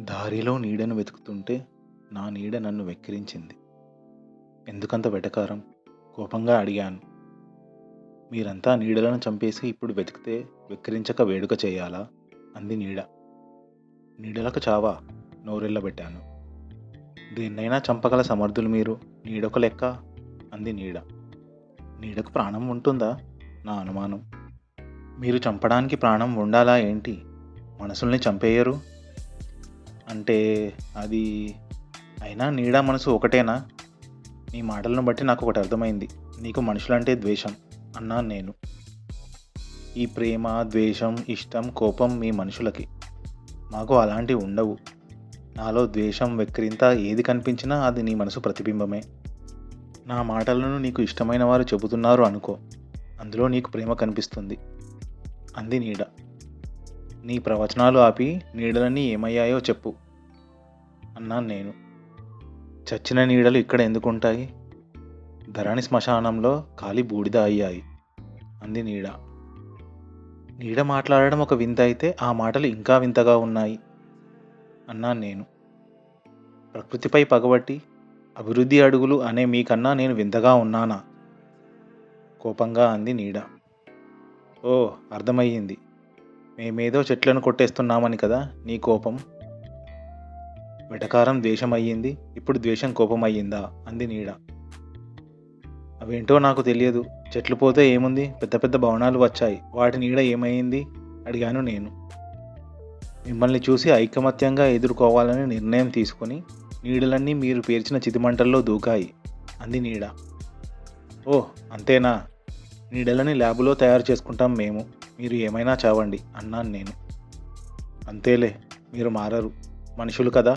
దారిలో నీడను వెతుకుతుంటే నా నీడ నన్ను వెక్కిరించింది. ఎందుకంత వెటకారం? కోపంగా అడిగాను. మీరంతా నీడలను చంపేసి ఇప్పుడు వెతికితే వెక్కిరించక వేడుక చేయాలా? అంది నీడ. నీడలకు చావా? నోరెళ్ళబెట్టాను. దేన్నైనా చంపగల సమర్థులు మీరు. నీడొక లెక్క? అంది నీడ. నీడకు ప్రాణం ఉంటుందా? నా అనుమానం. మీరు చంపడానికి ప్రాణం ఉండాలా ఏంటి? మనసుల్ని చంపేయరు? అంటే అది అయినా నీడ మనసు ఒకటేనా? నీ మాటలను బట్టి నాకు ఒకటి అర్థమైంది. నీకు మనుషులంటే ద్వేషం అన్నాను నేను. ఈ ప్రేమ ద్వేషం ఇష్టం కోపం మీ మనుషులకి. మాకు అలాంటివి ఉండవు. నాలో ద్వేషం వెక్కిరింత ఏది కనిపించినా అది నీ మనసు ప్రతిబింబమే. నా మాటలను నీకు ఇష్టమైన వారు చెబుతున్నారు అనుకో. అందులో నీకు ప్రేమ కనిపిస్తుంది. అంది నీడ. నీ ప్రవచనాలు ఆపి నీడలన్నీ ఏమయ్యాయో చెప్పు అన్నాను నేను. చచ్చిన నీడలు ఇక్కడ ఎందుకుంటాయి? ధరణి శ్మశానంలో ఖాళీ బూడిద అయ్యాయి అంది నీడ. నీడ మాట్లాడడం ఒక వింత అయితే ఆ మాటలు ఇంకా వింతగా ఉన్నాయి అన్నాను నేను. ప్రకృతిపై పగబట్టి అభివృద్ధి అడుగులు అనే మీకన్నా నేను వింతగా ఉన్నానా? కోపంగా అంది నీడ. ఓ అర్థమయ్యింది. మేమేదో చెట్లను కొట్టేస్తున్నామని కదా నీ కోపం? వెటకారం ద్వేషం అయ్యింది ఇప్పుడు ద్వేషం కోపం అయ్యిందా అంది నీడ. అవేంటో నాకు తెలియదు. చెట్లు పోతే ఏముంది? పెద్ద పెద్ద భవనాలు వచ్చాయి. వాటి నీడ ఏమైంది అడిగాను నేను. మిమ్మల్ని చూసి ఐకమత్యంగా ఎదుర్కోవాలని నిర్ణయం తీసుకుని నీడలన్నీ మీరు పేర్చిన చితిమంటల్లో దూకాయి అంది నీడ. ఓ అంతేనా? నీడలని ల్యాబులో తయారు చేసుకుంటాం మేము. మీరు ఏమైనా చావండి అన్నాను నేను. అంతేలే మీరు మారరు. మనుషులు కదా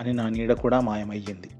అని నా నీడ కూడా మాయమయ్యింది.